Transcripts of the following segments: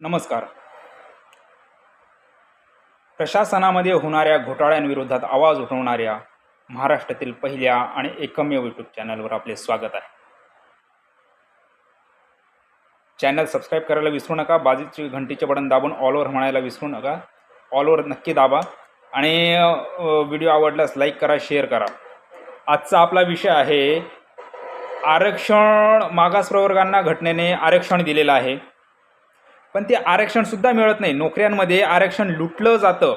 नमस्कार. प्रशासनामध्ये होणाऱ्या घोटाळ्यांविरोधात आवाज उठवणाऱ्या महाराष्ट्रातील पहिल्या आणि एकमेव यूट्यूब चॅनलवर आपले स्वागत आहे. चॅनल सबस्क्राईब करायला विसरू नका बाजूची घंटीचे बटन दाबून ऑलवर म्हणायला विसरू नका. ऑलवर नक्की दाबा आणि व्हिडिओ आवडल्यास लाईक करा शेअर करा. आजचा आपला विषय आहे आरक्षण मागास प्रवर्गांना घटनेने आरक्षण दिलेलं आहे. पण ते आरक्षणसुद्धा मिळत नाही. नोकऱ्यांमध्ये आरक्षण लुटलं जातं.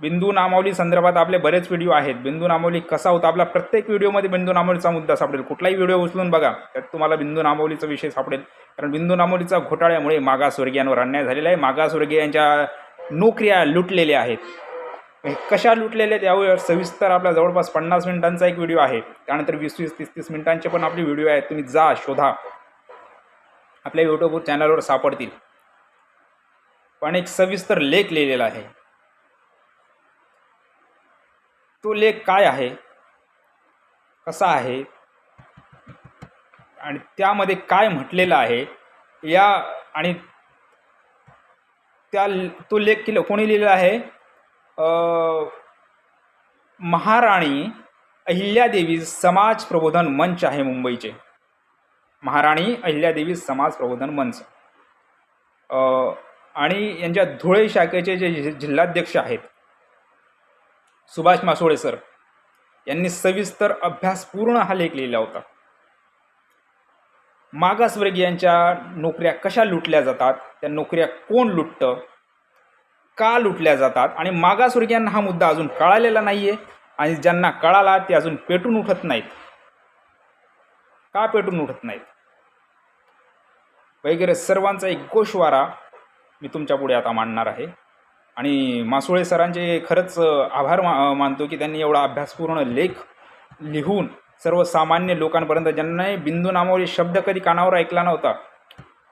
बिंदू नामावली संदर्भात आपले बरेच व्हिडिओ आहेत. बिंदू नामावली कसा होता? आपला प्रत्येक व्हिडिओमध्ये बिंदू नामावलीचा मुद्दा सापडेल. कुठलाही व्हिडिओ उचलून बघा त्यात तुम्हाला बिंदू नामावलीचा विषय सापडेल. कारण बिंदू नामावलीचा घोटाळ्यामुळे मागासवर्गीयांवर अन्याय झालेला आहे. मागासवर्गीयांच्या नोकऱ्या लुटलेल्या आहेत. कशा लुटलेल्या आहेत सविस्तर आपला जवळपास पन्नास मिनिटांचा एक व्हिडिओ आहे. त्यानंतर वीस वीस तीस तीस मिनिटांचे पण आपले व्हिडिओ आहेत. तुम्ही जा शोधा. आपल्या यूट्यूब चॅनलवर सापडतील. पण एक सविस्तर लेख लिहिलेला आहे. तो लेख काय आहे? कसा आहे? आणि त्यामध्ये काय म्हटलेलं आहे? या आणि त्या तो लेख केलं कोणी लिहिलेला आहे? महाराणी अहिल्यादेवी समाज प्रबोधन मंच आहे मुंबईचे. महाराणी अहिल्यादेवी समाज प्रबोधन मंच. आणि यांच्या धुळे शाखेचे जे जिल्हाध्यक्ष आहेत सुभाष मासोळे सर यांनी सविस्तर अभ्यासपूर्ण हा लेख लिहिला होता. मागासवर्गीयांच्या नोकऱ्या कशा लुटल्या जातात त्या नोकऱ्या कोण लुटतं का लुटल्या जातात आणि मागासवर्गीयांना हा मुद्दा अजून कळालेला नाही आहे आणि ज्यांना कळाला ते अजून पेटून उठत नाहीत. का पेटून उठत नाहीत? वगैरे सर्वांचा एक गोषवारा मी तुमच्यापुढे आता मांडणार आहे. आणि मासुळे सरांचे खरंच आभार मा मानतो की त्यांनी एवढा अभ्यासपूर्ण लेख लिहून सर्वसामान्य लोकांपर्यंत ज्यांना बिंदू नामावली शब्द कधी कानावर ऐकला नव्हता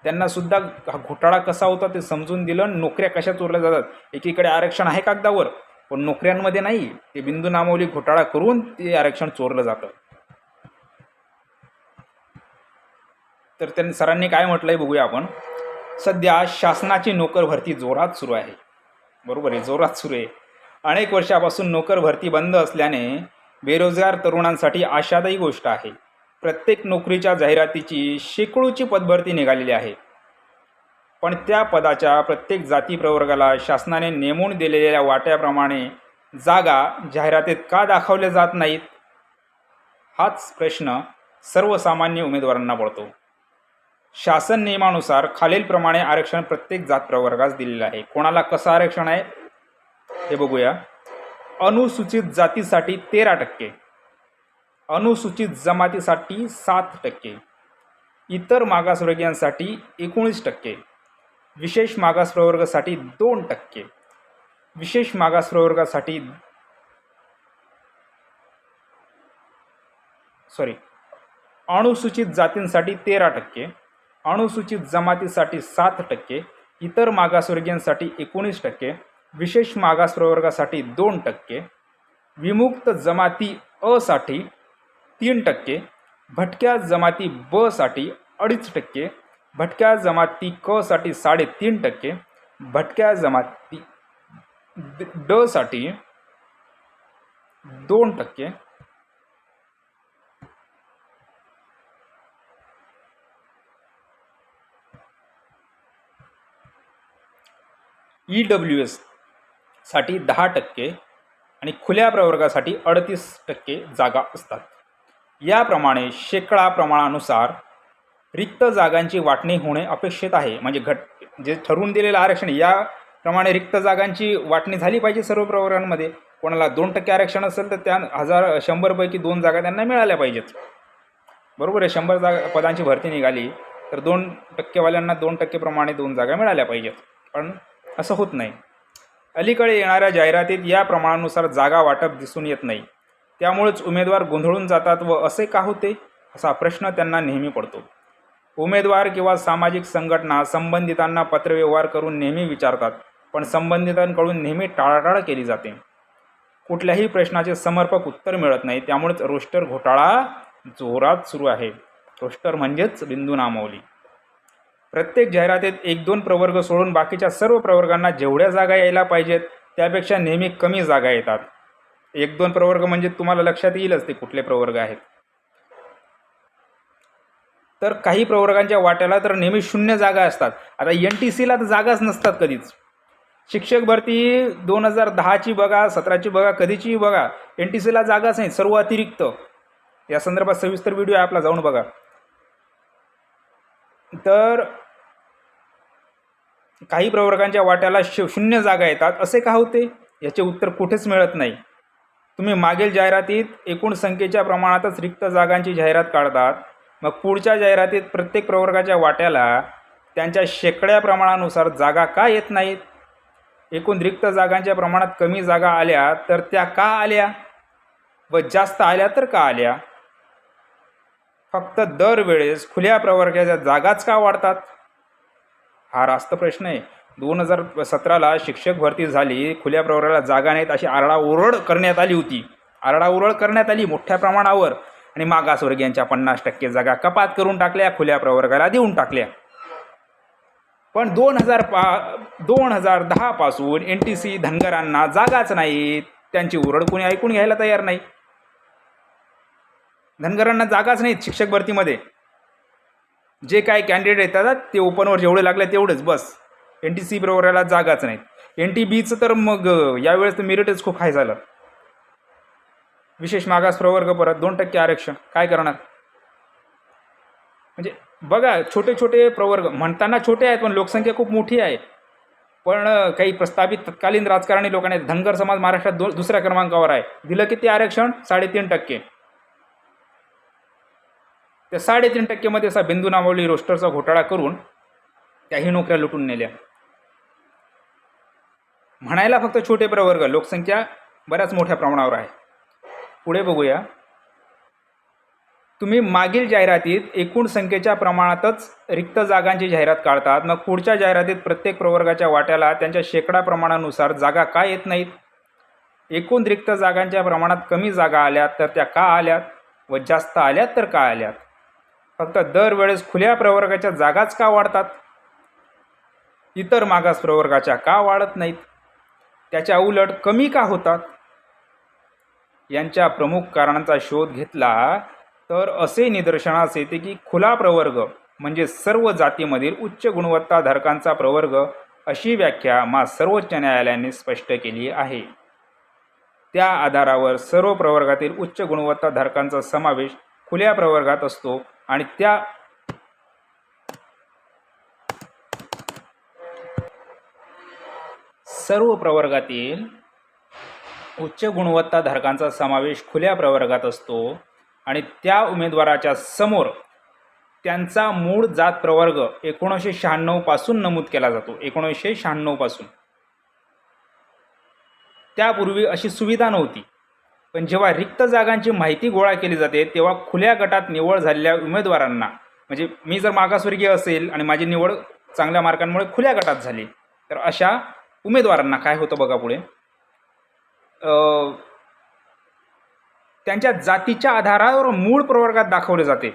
त्यांनासुद्धा हा घोटाळा कसा होता ते समजून दिलं आणि नोकऱ्या कशा चोरल्या जातात? एकीकडे आरक्षण आहे कागदावर पण नोकऱ्यांमध्ये नाही ते बिंदू नामावली घोटाळा करून ते आरक्षण चोरलं जातं. तर त्यांनी सरांनी काय म्हटलं आहे बघूया आपण. सध्या शासनाची नोकर भरती जोरात सुरू आहे. बरोबर आहे जोरात सुरू आहे. अनेक वर्षापासून नोकर भरती बंद असल्याने बेरोजगार तरुणांसाठी आशादायी गोष्ट आहे. प्रत्येक नोकरीच्या जाहिरातीची शेकडोची पदभरती निघालेली आहे. पण त्या पदाच्या प्रत्येक जाती प्रवर्गाला शासनाने नेमून दिलेल्या वाट्याप्रमाणे जागा जाहिरातीत का दाखवल्या जात नाहीत? हाच प्रश्न सर्वसामान्य उमेदवारांना पडतो. शासन नियमानुसार खालीलप्रमाणे आरक्षण प्रत्येक जात प्रवर्गास दिलेलं आहे. कोणाला कसं आरक्षण आहे? हे बघूया. अनुसूचित जातीसाठी तेरा टक्के. अनुसूचित जमातीसाठी सात टक्के. इतर मागासवर्गीयांसाठी एकोणीस टक्के. विशेष मागास प्रवर्गासाठी दोन टक्के. विशेष मागास प्रवर्गासाठी सॉरी अनुसूचित जातींसाठी तेरा टक्के. अनुसूचित जमातीसाठी सात टक्के इतर मागासवर्गीयांसाठी एकोणीस टक्के विशेष मागास प्रवर्गासाठी दोन टक्के विमुक्त जमाती असाठी तीन टक्के भटक्या जमाती बसाठी अडीच टक्के भटक्या जमाती क साठी साडेतीन टक्के भटक्या जमाती डसाठी ड साठी दोन टक्के ई डब्ल्यू एससाठी दहा टक्के आणि खुल्या प्रवर्गासाठी अडतीस टक्के जागा असतात. याप्रमाणे शेकडा प्रमाणानुसार रिक्त जागांची वाटणी होणे अपेक्षित आहे. म्हणजे घट जे ठरवून दिलेलं आरक्षण याप्रमाणे रिक्त जागांची वाटणी झाली पाहिजे सर्व प्रवर्गांमध्ये. कोणाला दोन टक्के आरक्षण असेल तर त्या हजार शंभरपैकी दोन जागा त्यांना मिळाल्या पाहिजेत. बरोबर आहे शंभर जागा पदांची भरती निघाली तर दोन टक्केवाल्यांना दोन टक्केप्रमाणे दोन जागा मिळाल्या पाहिजेत. पण असं होत नाही. अलीकडे येणाऱ्या जाहिरातीत या प्रमाणानुसार जागा वाटप दिसून येत नाही. त्यामुळेच उमेदवार गोंधळून जातात व असे का होते? असा प्रश्न त्यांना नेहमी पडतो. उमेदवार किंवा सामाजिक संघटना संबंधितांना पत्रव्यवहार करून नेहमी विचारतात पण संबंधितांकडून नेहमी टाळाटाळ केली जाते. कुठल्याही प्रश्नाचे समर्पक उत्तर मिळत नाही त्यामुळेच रोस्टर घोटाळा जोरात सुरू आहे. रोस्टर म्हणजेच बिंदू नामवली. प्रत्येक जाहिरातीत एक दोन प्रवर्ग सोडून बाकीच्या सर्व प्रवर्गांना जेवढ्या जागा यायला पाहिजेत त्यापेक्षा नेहमी कमी जागा येतात. एक दोन प्रवर्ग म्हणजे तुम्हाला लक्षात येईलच ते कुठले प्रवर्ग आहेत. तर काही प्रवर्गांच्या वाट्याला तर नेहमी शून्य जागा असतात. आता एन टी सीला तर जागाच नसतात कधीच. शिक्षक भरती दोन हजार दहाची बघा सतराची बघा कधीची बघा एन टी सीला जागाच नाही सर्व अतिरिक्त. या संदर्भात सविस्तर व्हिडिओ आपला जाऊन बघा. तर काही प्रवर्गांच्या वाट्याला श शून्य जागा येतात असे का होते? याचे उत्तर कुठेच मिळत नाही. तुम्ही मागील जाहिरातीत एकूण संख्येच्या प्रमाणातच रिक्त जागांची जाहिरात काढतात. मग पुढच्या जाहिरातीत प्रत्येक प्रवर्गाच्या वाट्याला त्यांच्या शेकड्या प्रमाणानुसार जागा का येत नाहीत? एकूण रिक्त जागांच्या प्रमाणात कमी जागा आल्या तर त्या का आल्या? व जास्त आल्या तर का आल्या? फक्त दरवेळेस खुल्या प्रवर्गाच्या जागाच का वाढतात? हा रास्त प्रश्न आहे. दोन हजार सतराला शिक्षक भरती झाली खुल्या प्रवर्गाला जागा नाहीत अशी आरडाओरड करण्यात आली होती. आरडाओरड करण्यात आली मोठ्या प्रमाणावर. आणि मागासवर्गीयांच्या पन्नास टक्के जागा कपात करून टाकल्या खुल्या प्रवर्गाला देऊन टाकल्या. पण दोन हजार पा दोन हजार दहापासून एन टी सी धनगरांना जागाच नाहीत त्यांची ओरड कोणी ऐकून घ्यायला तयार नाही. धनगरांना जागाच नाहीत शिक्षक भरतीमध्ये. जे काय कॅन्डिडेट येतात ते ओपनवर जेवढे लागले तेवढेच बस. एन टी सी प्रोग्रामला जागाच नाहीत. एन टी बीचं तर मग यावेळेस तर मेरिटच खूप हाय झालं. विशेष मागास प्रवर्ग परत दोन टक्के आरक्षण. काय करणार? म्हणजे बघा छोटे छोटे प्रवर्ग म्हणताना छोटे आहेत पण लोकसंख्या खूप मोठी आहे. पण काही प्रस्तावित तत्कालीन राजकारणी लोकांनी धनगर समाज महाराष्ट्रात दो दुसऱ्या क्रमांकावर आहे. दिलं किती आरक्षण? साडेतीन टक्के. त्या साडेतीन टक्केमध्ये असा बिंदू नामावली रोस्टरचा घोटाळा करून त्याही नोकऱ्या लुटून नेल्या. म्हणायला फक्त छोटे प्रवर्ग लोकसंख्या बऱ्याच मोठ्या प्रमाणावर आहे. पुढे बघूया. तुम्ही मागील जाहिरातीत एकूण संख्येच्या प्रमाणातच रिक्त जागांची जाहिरात काढतात मग पुढच्या जाहिरातीत प्रत्येक प्रवर्गाच्या वाट्याला त्यांच्या शेकडा प्रमाणानुसार जागा का येत नाहीत? एकूण रिक्त जागांच्या प्रमाणात कमी जागा आल्यात तर त्या का आल्यात? व जास्त आल्यात तर का आल्यात? फक्त दरवेळेस खुल्या प्रवर्गाच्या जागाच का वाढतात? इतर मागास प्रवर्गाच्या का वाढत नाहीत? त्याच्या उलट कमी का होतात? यांच्या प्रमुख कारणांचा शोध घेतला तर असे निदर्शनास येते की खुला प्रवर्ग म्हणजे सर्व जातीमधील उच्च गुणवत्ताधारकांचा प्रवर्ग अशी व्याख्या मा सर्वोच्च न्यायालयाने स्पष्ट केली आहे. त्या आधारावर सर्व प्रवर्गातील उच्च गुणवत्ताधारकांचा समावेश खुल्या प्रवर्गात असतो. आणि त्या सर्व प्रवर्गातील उच्च गुणवत्ताधारकांचा समावेश खुल्या प्रवर्गात असतो आणि त्या उमेदवाराच्या समोर त्यांचा मूळ जात प्रवर्ग एकोणीसशे शहाण्णवपासून नमूद केला जातो एकोणीसशे शहाण्णवपासून त्यापूर्वी अशी सुविधा नव्हती. पण जेव्हा रिक्त जागांची माहिती गोळा केली जाते तेव्हा खुल्या गटात निवड झालेल्या उमेदवारांना म्हणजे मी जर मागासवर्गीय असेल आणि माझी निवड चांगल्या मार्कांमुळे खुल्या गटात झाली तर अशा उमेदवारांना काय होतं बघा पुढे? त्यांच्या जातीच्या आधारावर मूळ प्रवर्गात दाखवले जाते.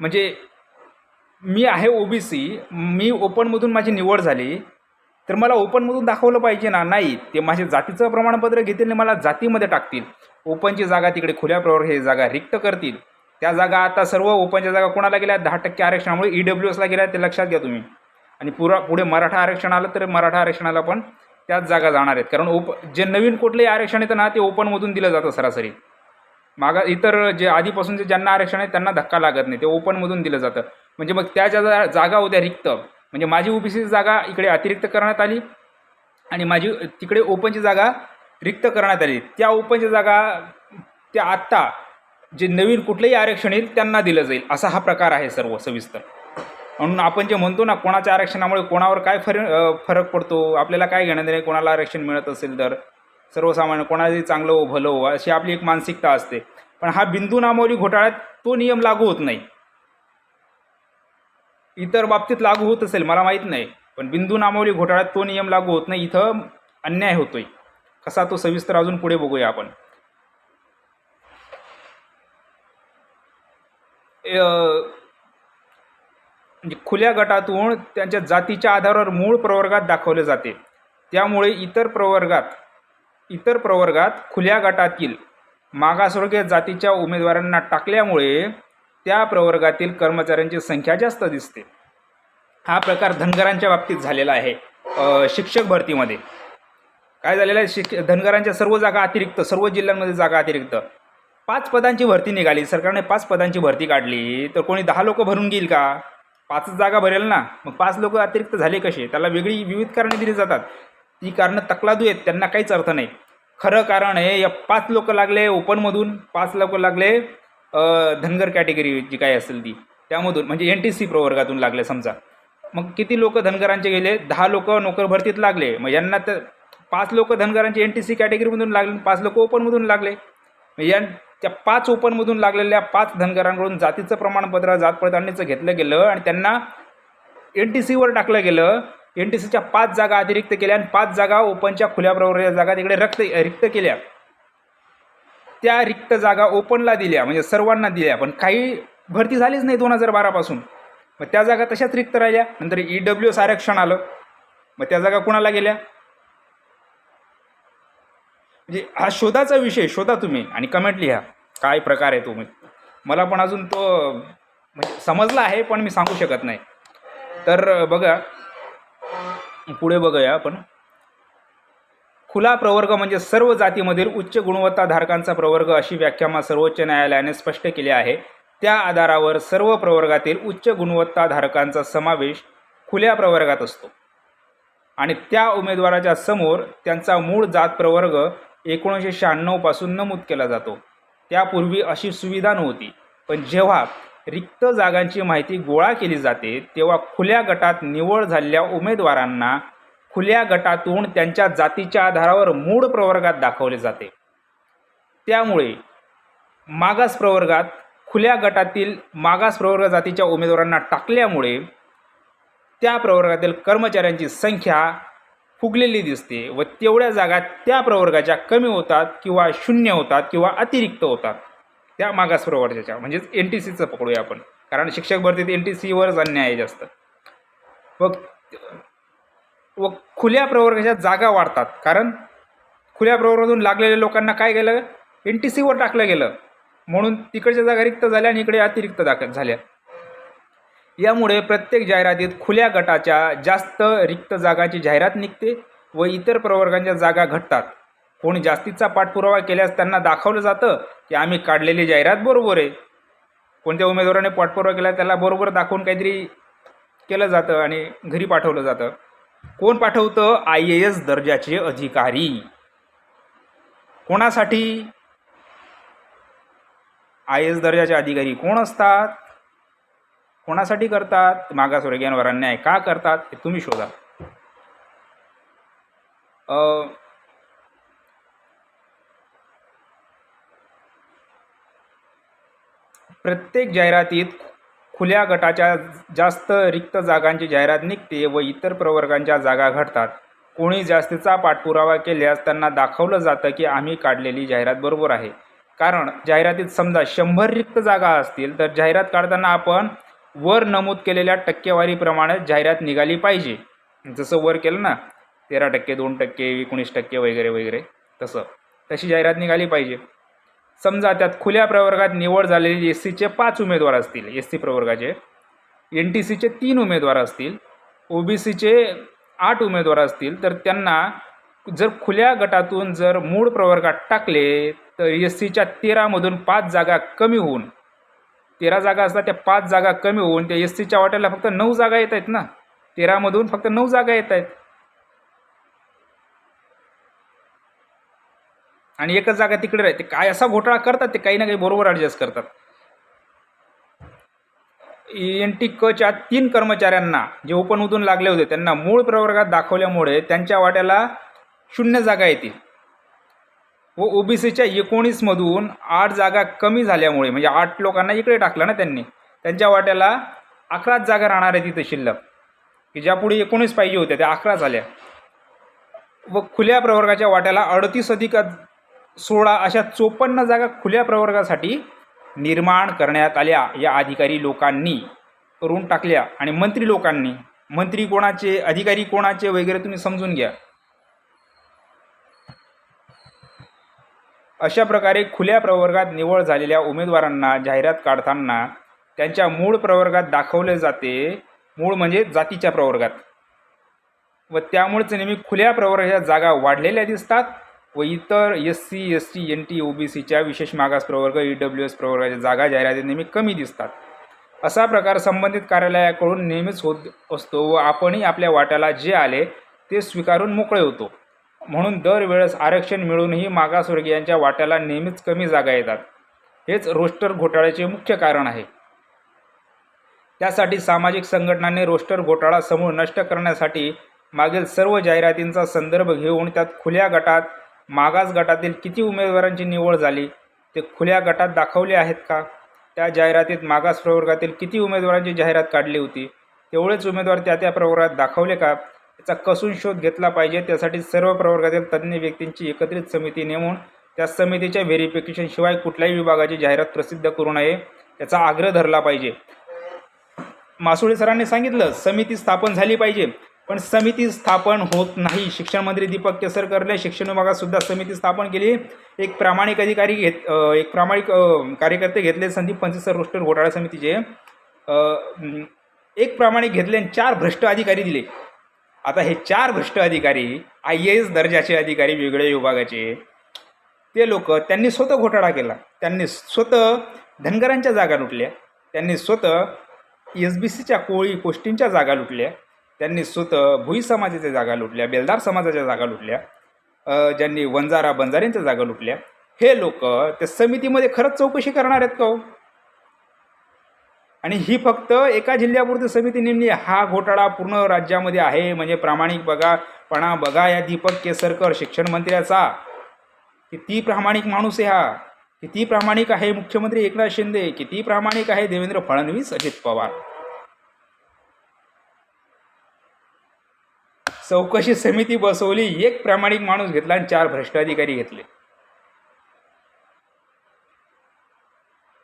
म्हणजे मी आहे ओबीसी मी ओपनमधून माझी निवड झाली तर मला ओपनमधून दाखवलं पाहिजे ना? नाही. ते माझे जातीचं प्रमाणपत्र घेतील आणि मला जातीमध्ये टाकतील. ओपनची जागा तिकडे खुल्या प्रवर हे जागा रिक्त करतील. त्या जागा आता सर्व ओपनच्या जागा कोणाला गेल्या? दहा टक्के आरक्षणामुळे ई डब्ल्यू एसला गेल्या ते लक्षात घ्या तुम्ही. आणि पुरा पुढे मराठा आरक्षण आलं तर मराठा आरक्षणाला पण त्याच जागा जाणार आहेत. कारण ओप जे नवीन कुठलंही आरक्षण येतं ना ते ओपनमधून दिलं जातं सरासरी. मागा इतर जे आधीपासून जे ज्यांना आरक्षण आहे त्यांना धक्का लागत नाही. ते ओपनमधून दिलं जातं. म्हणजे मग त्या ज्या जागा होत्या रिक्त म्हणजे माझी ओबीसीची जागा इकडे अतिरिक्त करण्यात आली आणि माझी तिकडे ओपनची जागा रिक्त करण्यात आली. त्या ओपनची जागा त्या आत्ता जे नवीन कुठलंही आरक्षण येईल त्यांना दिलं जाईल. असा हा प्रकार आहे सर्व सविस्तर. म्हणून आपण जे म्हणतो ना कोणाच्या आरक्षणामुळे कोणावर काय फर फरक पडतो आपल्याला काय घेणं नाही कोणाला आरक्षण मिळत असेल तर सर्वसामान्य कोणालाही चांगलं हो भलं हो अशी आपली एक मानसिकता असते. पण हा बिंदू नामावली घोटाळ्यात तो नियम लागू होत नाही. इतर बाबतीत लागू होत असेल मला माहीत नाही. पण बिंदू नामावली घोटाळ्यात तो नियम लागू होत नाही इथं अन्याय होतोय. कसा तो सविस्तर अजून पुढे बघूया आपण. म्हणजे खुल्या गटातून त्यांच्या जातीच्या आधारावर मूळ प्रवर्गात दाखवले जाते. त्यामुळे इतर प्रवर्गात इतर प्रवर्गात खुल्या गटातील मागासवर्गीय जातीच्या उमेदवारांना टाकल्यामुळे त्या प्रवर्गातील कर्मचाऱ्यांची संख्या जास्त दिसते. हा प्रकार धनगरांच्या बाबतीत झालेला आहे. शिक्षक भरतीमध्ये. काय झालेलं आहे? शिक्ष धनगरांच्या सर्व जागा अतिरिक्त सर्व जिल्ह्यांमध्ये जागा अतिरिक्त. पाच पदांची भरती निघाली. सरकारने पाच पदांची भरती काढली. तर कोणी दहा लोक भरून घेईल का? पाचच जागा भरेल ना? मग पाच लोक अतिरिक्त झाले कसे? त्याला वेगळी विविध कारणे दिली जातात. ती कारणं तकलादू आहेत. त्यांना काहीच अर्थ नाही. खरं कारण आहे या पाच लोक लागले ओपनमधून. पाच लोक लागले धनगर कॅटेगरी जी काही असेल ती त्यामधून म्हणजे एन टी सी प्रवर्गातून लागले समजा. मग किती लोक धनगरांचे गेले? दहा लोक नोकर भरतीत लागले. मग यांना तर पाच लोक धनगरांचे एन टी सी कॅटेगरीमधून लागले पाच लोक ओपनमधून लागले. या त्या पाच ओपनमधून लागलेल्या पाच धनगरांकडून जातीचं प्रमाणपत्र जात पडताळणीचं घेतलं गेलं आणि त्यांना एन टी सीवर टाकलं गेलं. एन टी सीच्या पाच जागा अतिरिक्त केल्या आणि पाच जागा ओपनच्या खुल्या प्रवर्गाच्या जागा तिकडे रक्त रिक्त केल्या. त्या रिक्त जागा ओपनला दिल्या म्हणजे सर्वांना दिल्या पण काही भरती झालीच नाही दोन हजार बारापासून मग त्या जागा तशाच रिक्त राहिल्या नंतर ई डब्ल्यू एस आरक्षण आलं. मग त्या जागा कुणाला गेल्या? म्हणजे हा शोधाचा विषय शोधा तुम्ही आणि कमेंट लिहा काय प्रकार आहे तुम्ही मला पण अजून तो म्हणजे समजला आहे पण मी सांगू शकत नाही. तर बघा पुढे बघूया आपण. खुला प्रवर्ग म्हणजे सर्व जातीमधील उच्च गुणवत्ताधारकांचा प्रवर्ग अशी व्याख्या सर्वोच्च न्यायालयाने स्पष्ट केली आहे. त्या आधारावर सर्व प्रवर्गातील उच्च गुणवत्ताधारकांचा समावेश खुल्या प्रवर्गात असतो. आणि त्या उमेदवाराच्या समोर त्यांचा मूळ जात प्रवर्ग एकोणीसशे शहाण्णवपासून नमूद केला जातो. त्यापूर्वी अशी सुविधा नव्हती. पण जेव्हा रिक्त जागांची माहिती गोळा केली जाते तेव्हा खुल्या गटात निवड झालेल्या उमेदवारांना खुल्या गटातून त्यांच्या जातीच्या आधारावर मूळ प्रवर्गात दाखवले जाते. त्यामुळे मागास प्रवर्गात खुल्या गटातील मागास प्रवर्ग जातीच्या उमेदवारांना टाकल्यामुळे त्या प्रवर्गातील कर्मचाऱ्यांची संख्या फुगलेली दिसते व तेवढ्या जागा त्या प्रवर्गाच्या कमी होतात किंवा शून्य होतात किंवा अतिरिक्त होतात. त्या मागास प्रवर्गाच्या म्हणजेच एन टी सीचं पकडूया आपण. कारण शिक्षक भरतीत एन टी सीवरच अन्याय आहे जास्त. मग व खुल्या प्रवर्गाच्या जागा वाढतात. कारण खुल्या प्रवर्गातून लागलेल्या लोकांना काय केलं एन टी सीवर टाकलं गेलं. म्हणून तिकडच्या जागा रिक्त झाल्या आणि इकडे अतिरिक्त दाखल झाल्या. यामुळे प्रत्येक जाहिरातीत खुल्या गटाच्या जास्त रिक्त जागाची जाहिरात निघते व इतर प्रवर्गांच्या जागा घटतात. कोणी जास्तीचा पाठपुरावा केल्यास त्यांना दाखवलं जातं की आम्ही काढलेली जाहिरात बरोबर आहे. कोणत्या उमेदवाराने पाठपुरावा केला त्याला बरोबर दाखवून काहीतरी केलं जातं आणि घरी पाठवलं जातं. कोण पाठवतं? आय ए एस दर्जाचे अधिकारी. कोणासाठी? आय एस दर्जाचे अधिकारी कोण असतात? कोणासाठी करतात? मागासवर्गीयांवर अन्याय का करतात? हे तुम्ही शोधा. प्रत्येक जाहिरातीत खुल्या गटाच्या जास्त रिक्त जागांची जाहिरात निघते व इतर प्रवर्गांच्या जागा घडतात. कोणी जास्तीचा पाठपुरावा केल्यास त्यांना दाखवलं जातं की आम्ही काढलेली जाहिरात बरोबर आहे. कारण जाहिरातीत समजा शंभर रिक्त जागा असतील तर जाहिरात काढताना आपण वर नमूद केलेल्या टक्केवारीप्रमाणे जाहिरात निघाली पाहिजे. जसं वर केलं ना तेरा टक्के दोन टक्के एकोणीस टक्के वगैरे वगैरे तसं. तशी जाहिरात निघाली पाहिजे. समजा त्यात खुल्या प्रवर्गात निवड झालेली एस सीचे पाच उमेदवार असतील. एस सी प्रवर्गाचे. एन टी सीचे तीन उमेदवार असतील. ओ बी सीचे आठ उमेदवार असतील. तर त्यांना जर खुल्या गटातून जर मूळ प्रवर्गात टाकले तर एस सीच्या तेरामधून पाच जागा कमी होऊन तेरा जागा असतात त्या पाच जागा कमी होऊन त्या एस सीच्या वाट्याला फक्त नऊ जागा येत आहेत ना तेरामधून फक्त नऊ जागा येत आहेत आणि एकच जागा तिकडे राहते काय असा घोटाळा करतात ते काही ना काही बरोबर ॲडजस्ट करतात. एन टी कच्या तीन कर्मचाऱ्यांना जे ओपनमधून लागले होते त्यांना मूळ प्रवर्गात दाखवल्यामुळे त्यांच्या वाट्याला शून्य जागा येतील. व ओबीसीच्या एकोणीसमधून आठ जागा कमी झाल्यामुळे म्हणजे आठ लोकांना इकडे टाकलं ना त्यांनी त्यांच्या वाट्याला अकराच जागा राहणार आहे तिथं शिल्लक. की ज्यापुढे एकोणीस पाहिजे होत्या त्या अकरा झाल्या. व खुल्या प्रवर्गाच्या वाट्याला अडतीस अधिक सोळा अशा चोपन्न जागा खुल्या प्रवर्गासाठी निर्माण करण्यात आल्या. या अधिकारी लोकांनी करून टाकल्या आणि मंत्री लोकांनी मंत्री कोणाचे अधिकारी कोणाचे वगैरे तुम्ही समजून घ्या. अशा प्रकारे खुल्या प्रवर्गात निवड झालेल्या उमेदवारांना जाहिरात काढताना त्यांच्या मूळ प्रवर्गात दाखवले जाते. मूळ म्हणजे जातीच्या प्रवर्गात. व त्यामुळेच नेहमी खुल्या प्रवर्गाच्या जागा वाढलेल्या दिसतात. व इतर S C S T N T O B सीच्या विशेष मागास प्रवर्ग ई डब्ल्यू एस प्रवर्गाच्या जागा जाहिराती नेहमी कमी दिसतात. असा प्रकार संबंधित कार्यालयाकडून नेहमीच होत असतो व आपणही आपल्या वाट्याला जे आले ते स्वीकारून मोकळे होतो. म्हणून दरवेळेस आरक्षण मिळूनही मागासवर्गीयांच्या वाट्याला नेहमीच कमी जागा येतात. हेच रोस्टर घोटाळ्याचे मुख्य कारण आहे. त्यासाठी सामाजिक संघटनांनी रोस्टर घोटाळा समूळ नष्ट करण्यासाठी मागील सर्व जाहिरातींचा संदर्भ घेऊन त्यात खुल्या गटात मागास गटातील किती उमेदवारांची निवड झाली ते खुल्या गटात दाखवले आहेत का? त्या जाहिरातीत मागास प्रवर्गातील किती उमेदवारांची जाहिरात काढली होती तेवढेच उमेदवार त्या त्या प्रवर्गात दाखवले का? याचा कसून शोध घेतला पाहिजे त्यासाठी सर्व प्रवर्गातील तज्ज्ञ व्यक्तींची एकत्रित समिती नेमून त्या समितीच्या व्हेरिफिकेशनशिवाय कुठल्याही विभागाची जाहिरात प्रसिद्ध करू नये याचा आग्रह धरला पाहिजे. मासुळे सरांनी सांगितलं समिती स्थापन झाली पाहिजे. पण समिती स्थापन होत नाही. शिक्षण मंत्री दीपक केसरकरने शिक्षण विभागात सुद्धा समिती स्थापन केली. एक प्रामाणिक अधिकारी घेत एक प्रामाणिक कार्यकर्ते घेतले संदीप पंचसर रोस्टर घोटाळा समितीचे. एक प्रामाणिक घेतले आणि चार भ्रष्ट अधिकारी दिले. आता हे चार भ्रष्ट अधिकारी आय ए एस दर्जाचे अधिकारी वेगळ्या विभागाचे ते लोक त्यांनी स्वतः घोटाळा केला. त्यांनी स्वतः धनगरांच्या जागा लुटल्या. त्यांनी स्वतः एस बी सीच्या कोळी गोष्टींच्या जागा लुटल्या. त्यांनी सुत भुई समाजाच्या जागा लुटल्या बेलदार समाजाच्या जागा लुटल्या ज्यांनी वंजारा बंजाऱ्यांच्या जागा लुटल्या. हे लोक त्या समितीमध्ये खरंच चौकशी करणार आहेत का हो? आणि ही फक्त एका जिल्ह्यापुरती समिती नेमली हा घोटाळा पूर्ण राज्यामध्ये आहे. म्हणजे प्रामाणिक बघा पणा बघा या दीपक केसरकर शिक्षण मंत्र्याचा. किती प्रामाणिक माणूस आहे हा. किती प्रामाणिक आहे मुख्यमंत्री एकनाथ शिंदे. किती प्रामाणिक आहे देवेंद्र फडणवीस अजित पवार. चौकशी समिती बसवली एक प्रामाणिक माणूस घेतला आणि चार भ्रष्ट अधिकारी घेतले.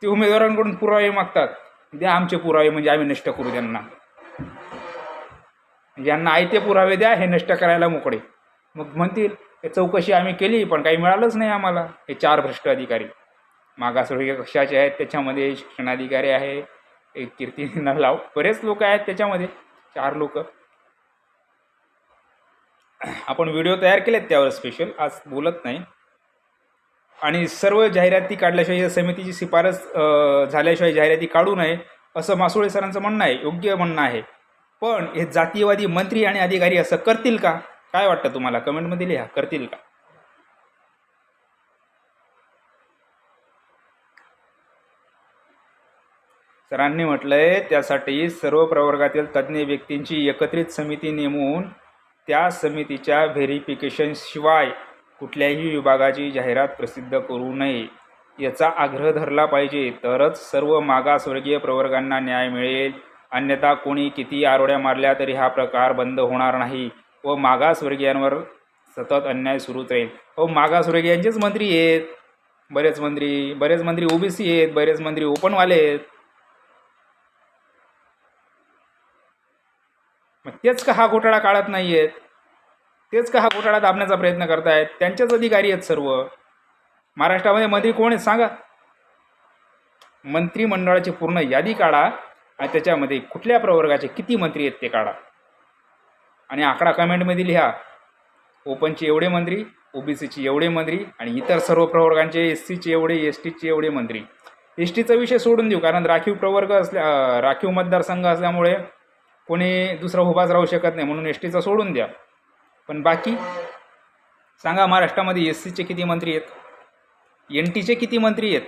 ते उमेदवारांकडून पुरावे मागतात. द्या आमचे पुरावे म्हणजे आम्ही नष्ट करू त्यांना. ज्यांना आयते पुरावे द्या हे नष्ट करायला मोकळे. मग म्हणतील हे चौकशी आम्ही केली पण काही मिळालंच नाही आम्हाला. हे चार भ्रष्ट अधिकारी मागासवर्गीय कक्षाचे आहेत त्याच्यामध्ये शिक्षणाधिकारी आहे एक कीर्ती लाव बरेच लोक आहेत त्याच्यामध्ये चार लोक. आपण व्हिडिओ तयार केलेत त्यावर स्पेशल आज बोलत नाही. आणि सर्व जाहिराती काढल्याशिवाय या समितीची शिफारस झाल्याशिवाय जाहिराती काढू नये असं मासुळे सरांचं म्हणणं आहे. योग्य म्हणणं आहे. पण हे जातीयवादी मंत्री आणि अधिकारी असं करतील का? काय वाटतं तुम्हाला? कमेंटमध्ये लिहा. करतील का? सरांनी म्हटलंय त्यासाठी सर्व प्रवर्गातील तज्ज्ञ व्यक्तींची एकत्रित समिती नेमून त्या समितीच्या व्हेरिफिकेशनशिवाय कुठल्याही विभागाची जाहिरात प्रसिद्ध करू नये याचा आग्रह धरला पाहिजे. तरच सर्व मागासवर्गीय प्रवर्गांना न्याय मिळेल. अन्यथा कोणी किती आरोड्या मारल्या तरी हा प्रकार बंद होणार नाही व मागासवर्गीयांवर सतत अन्याय सुरूच राहील. व मागासवर्गीयांचेच मंत्री आहेत. बरेच मंत्री बरेच मंत्री ओबीसी आहेत. बरेच मंत्री ओपनवाले आहेत. मग तेच का हा घोटाळा काढत नाही आहेत तेच का हा घोटाळा दाबण्याचा प्रयत्न करतायत? त्यांचेच अधिकारी आहेत सर्व. महाराष्ट्रामध्ये मंत्री कोण आहेत सांगा? मंत्रिमंडळाची पूर्ण यादी काढा आणि त्याच्यामध्ये कुठल्या प्रवर्गाचे किती मंत्री आहेत ते काढा. आणि आकडा कमेंटमध्ये लिहा. ओपनचे एवढे मंत्री ओबीसीचे एवढे मंत्री आणि इतर सर्व प्रवर्गांचे एस सीचे एवढे एस टीचे एवढे मंत्री. एस टीचा विषय सोडून देऊ कारण राखीव प्रवर्ग असल्या राखीव मतदारसंघ असल्यामुळे कोणी दुसरा उभाच राहू शकत नाही म्हणून एस टीचा सोडून द्या. पण बाकी सांगा महाराष्ट्रामध्ये एस सीचे किती मंत्री आहेत? एन टीचे किती मंत्री आहेत?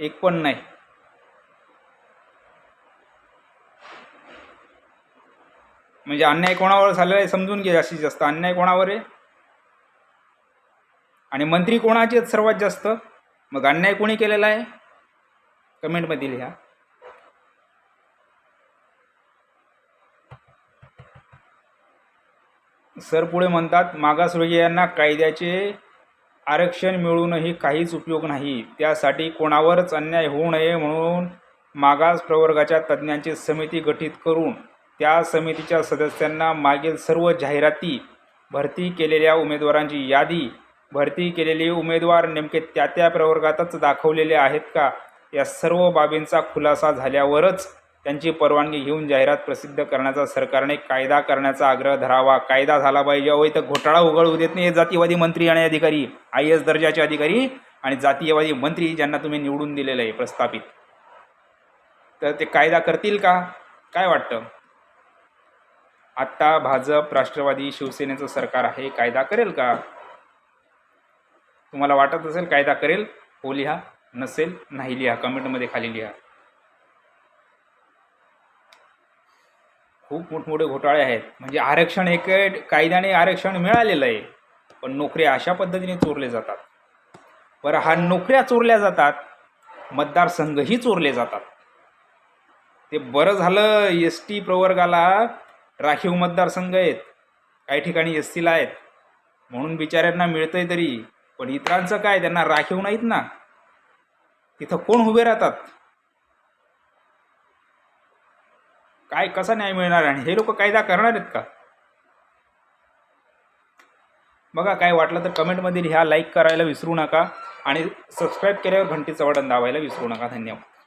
एक पण नाही. म्हणजे अन्याय कोणावर झालेला आहे समजून घे जास्तीत जास्त. अन्याय कोणावर आहे? आणि मंत्री कोणाचे आहेत सर्वात जास्त? मग अन्याय कोणी केलेला आहे? कमेंटमध्ये लिहा. सर पुढे म्हणतात मागासवर्गीयांना कायद्याचे आरक्षण मिळूनही काहीच उपयोग नाही. त्यासाठी कोणावरच अन्याय होऊ नये म्हणून मागास प्रवर्गाच्या तज्ज्ञांची समिती गठीत करून त्या समितीच्या सदस्यांना मागील सर्व जाहिराती भरती केलेल्या उमेदवारांची यादी भरती केलेले उमेदवार नेमके त्या त्या प्रवर्गातच दाखवलेले आहेत का? या सर्व बाबींचा खुलासा झाल्यावरच त्यांची परवानगी घेऊन जाहिरात प्रसिद्ध करण्याचा सरकारने कायदा करण्याचा आग्रह धरावा. कायदा झाला पाहिजे. अहो इथं घोटाळा उघडू देत नाही. हे जातीवादी मंत्री आणि अधिकारी आय एस दर्जाचे अधिकारी आणि जातीयवादी मंत्री ज्यांना तुम्ही निवडून दिलेलं आहे प्रस्थापित. तर ते कायदा करतील का? काय वाटतं? आत्ता भाजप राष्ट्रवादी शिवसेनेचं सरकार आहे. कायदा करेल का? तुम्हाला वाटत असेल कायदा करेल? हो. लिहा नसेल नाही लिहा. कमेंटमध्ये खाली लिहा. खूप मोठमोठे घोटाळे आहेत. म्हणजे आरक्षण एक कायद्याने आरक्षण मिळालेलं आहे. पण नोकऱ्या अशा पद्धतीने चोरले जातात. बरं हा नोकऱ्या चोरल्या जातात मतदारसंघही चोरले जातात. ते बरं झालं एस टी प्रवर्गाला राखीव मतदारसंघ आहेत. काही ठिकाणी एस सीला आहेत. म्हणून बिचाऱ्यांना मिळतंय तरी. पण इतरांचं काय त्यांना राखीव नाहीत ना. तिथं कोण उभे राहतात? काय कसा न्याय मिळणार आणि हे लोक कायदा करणार आहेत का? बघा काय वाटलं तर कमेंटमध्ये ह्या लाईक करायला विसरू नका आणि सबस्क्राईब केल्यावर घंटीचं बटन दाबायला विसरू नका. धन्यवाद.